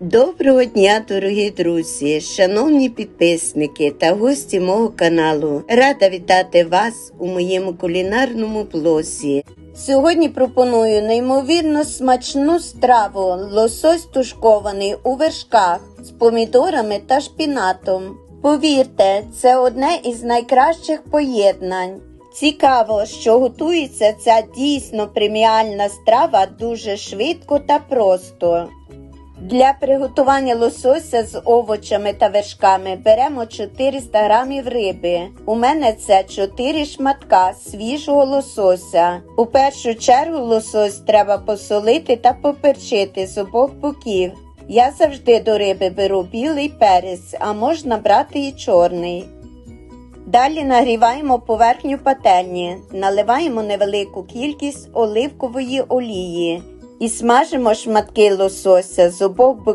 Доброго дня, дорогі друзі, шановні підписники та гості мого каналу. Рада вітати вас у моєму кулінарному блозі. Сьогодні пропоную неймовірно смачну страву лосось тушкований у вершках з помідорами та шпінатом. Повірте, це одне із найкращих поєднань. Цікаво, що готується ця дійсно преміальна страва дуже швидко та просто. Для приготування лосося з овочами та вершками беремо 400 грамів риби. У мене це 4 шматка свіжого лосося. У першу чергу лосось треба посолити та поперчити з обох боків. Я завжди до риби беру білий перець, а можна брати і чорний. Далі нагріваємо поверхню пательні, наливаємо невелику кількість оливкової олії і смажимо шматки лосося з обох боків